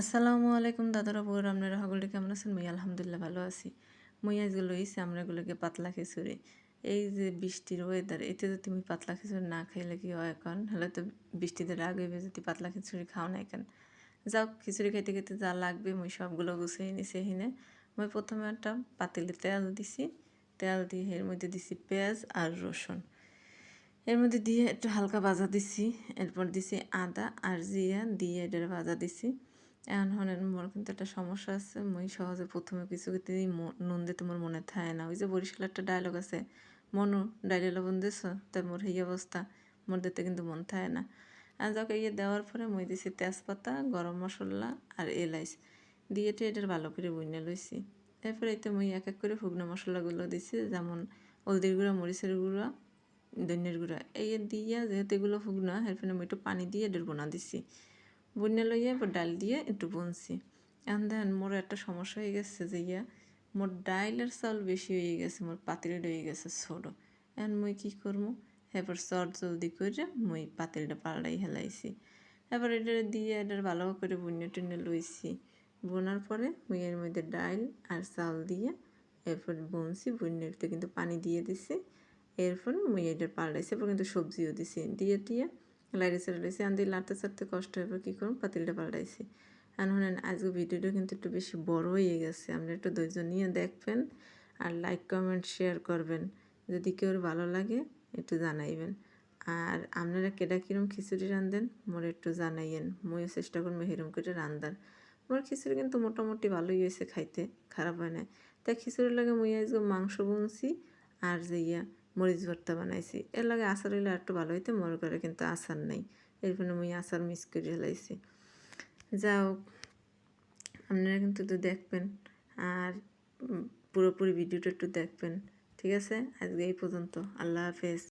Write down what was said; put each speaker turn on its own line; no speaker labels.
আসসালামু আলাইকুম দাদারা বউর আপনারা সকলে কেমন আছেন? মুই আলহামদুলিল্লাহ ভালো আছি। মুই আজগুলো লইছি আমরা এগুলোকে পাতলা খিচুড়ি। এই যে বৃষ্টির ওয়েদার এতে যদি তুমি পাতলা খিচুড়ি না খাইলে কি হয় এখন? হলে তো বৃষ্টিতে রাগ হইবে যদি পাতলা খিচুড়ি খাও না এখন। যাও খিচুড়ি খাইতে খেতে যা লাগবে, মুই সবগুলো গুছিয়ে নিছি হিনে মুই প্রথমে একটা পাতিলে তেল দিছি। তেল দিয়ে এর মধ্যে দিছি পেঁয়াজ আর রসুন। এর মধ্যে দিয়ে একটু হালকা ভাজা দিছি। এরপর দিছি আদা আর জিরা দিয়ে এটার ভাজা দিছি। এখন হলেন মোর কিন্তু একটা সমস্যা আছে, মুই সহজে প্রথমে কিছু কিছু নুন দিতে মোর মনে থাকে না। ওই যে বরিশাল একটা ডায়লগ আছে, মনু, ডাইলে লবণ দিস তাই মোর এই অবস্থা, মোর দিতে কিন্তু মন থাকে না। আর যাকে ইয়ে দেওয়ার পরে মই দিছি তেজপাতা, গরম মশলা আর এলাইচ। দিয়ে তো এটার ভালো করে বুনে লইছি। এরপরে এতে মই এক এক করে শুকনো মশলাগুলো দিছি, যেমন হলদির গুঁড়া, মরিচের গুঁড়া, ধনিয়ার গুঁড়া। এই দিয়ে যেহেতু এগুলো শুকনো এরপরে আমি একটু পানি দিয়ে এদের বোনা দিছি। বন্যা লইয়া এবার ডাল দিয়ে একটু বুনছি। এখন দেখেন মোর একটা সমস্যা হয়ে গেছে যে ইয়া মোর ডাইলের চাউল বেশি হয়ে গেছে, মোর পাতিলটা হয়ে গেছে ছোটো। এখন মুই কী করব এবার চট জলদি করে মুই পাতিলটা পাল্টাই হেলাইছি এবার এটা দিয়ে এটা ভালো করে বুনে টুনে লইছি। বোনার পরে মুই এর মধ্যে ডাইল আর চাউল দিয়ে এরপর বুনছি বুনেতে কিন্তু পানি দিয়ে দিছি। এরপর মুই এটা পাল্টাইছি, এরপর কিন্তু সবজিও দিছি। দিয়ে দিয়ে লাইটে চলে লাইছি আন্দি লাড়তে চাড়তে কষ্ট হবে কী করুন পাতিলটা পাল্টাইছি। আর হলেন আজকে ভিডিওটা কিন্তু একটু বেশি বড় হয়ে গেছে। আপনি একটু ধৈর্য নিয়ে দেখবেন আর লাইক কমেন্ট শেয়ার করবেন। যদি কেউ ভালো লাগে, একটু জানাইবেন। আর আপনারা কেডা কিরম খিচুড়ি রান্ধেন মোর একটু জানাইয়েন। মইও চেষ্টা করব হেরম করে রান্ধার মোর খিচুড়ি কিন্তু মোটামুটি ভালোই হয়েছে খাইতে, খারাপ হয় না তাই খিচুড়ির লাগে মুই আজকে মাংস বুনছি আর যে ইয়া মরিচ ভর্তা বানাইছি। এর লাগে আচার হইলে একটু ভালো হইতে, মনে করে কিন্তু আচার নেই। এর জন্য মুই আচার মিস করে ফেলাইছি যা হোক আপনারা কিন্তু একটু দেখবেন আর পুরোপুরি ভিডিওটা একটু দেখবেন। ঠিক আছে? আজকে এই পর্যন্ত। আল্লাহ হাফেজ।